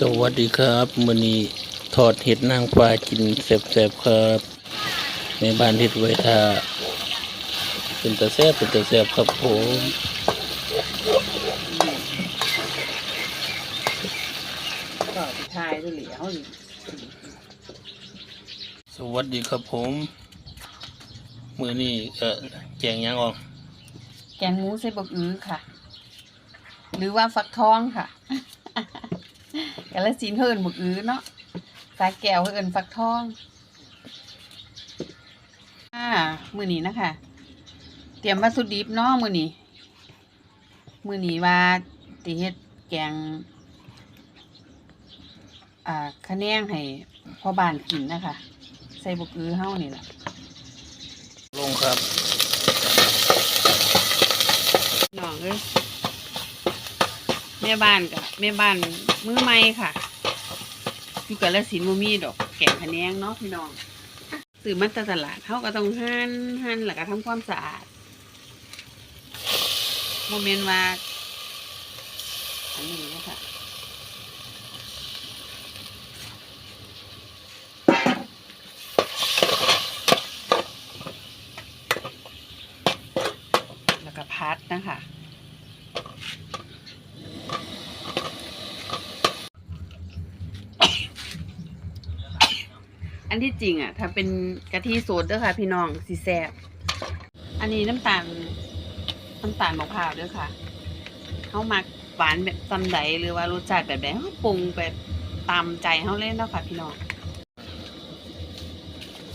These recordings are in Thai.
สวัสดีครับมื้อนี้ทอดเห็ดนางฟ้ากินแซ่บๆครับแม่บ้านเฮ็ดไว้ท่าเป็นตาแซ่บเป็นตาแซ่บครับผมก็ไปทายด้วยเหลียวนี่สวัสดีครับผม มื้อนี้เอ่อแจงหยังออกแกงหมูใส่บกอื้อค่ะ หรือว่าฟักทองค่ะ กาลสินธุ์เขาเอิ้นบกอื้อเนาะสายแก้วเขาเอิ้นฟักทองอ่ามื้อนี้นะคะ เตรียมวัตถุดิบเนาะมื้อนี้มื้อนี้ว่าสิเฮ็ดแกง อ่าคะแนงให้พ่อบ้านกินนะคะ ใส่บกอื้อเฮานี่ล่ะลงครับน้องเอ้ย แม่บ้านกับแม่บ้านมือใหม่ค่ะอยู่กับละสินบ่มีดอกแกงขะแนงเนาะพี่น้องซื้อมาจากตลาดเขาก็ต้องหั่นหั่นแล้วก็ทำความสะอาดโมเมนต์ว่าอันนี้นะคะแล้วก็พัดนะคะ อันที่จริงอะ ถ้าเป็นกะทิสดเด้อค่ะ พี่น้องสีแซบอันนี้น้ำตาลน้ำตาลมะพร้าวเด้อค่ะเขามักหวานแบบซำใดหรือว่ารสชาติแบบใดเขาปรุงแบบตามใจเขาเล่นเนาะค่ะ พี่น้อง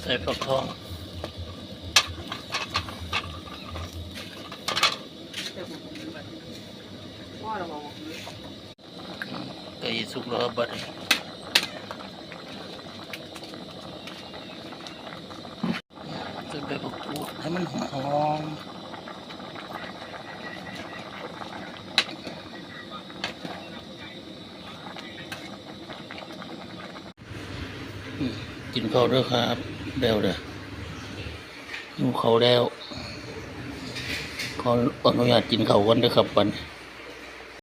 ใส่ฟักทองไก่สุกแล้วครับบัดนี้ ใส่ใบบักกูดให้มันหอมอืมกินข้าวด้วยครับแล้วเด้อหิวข้าแล้วขออนุญาตกินข้าวก่อนเด้อครับบัดนี้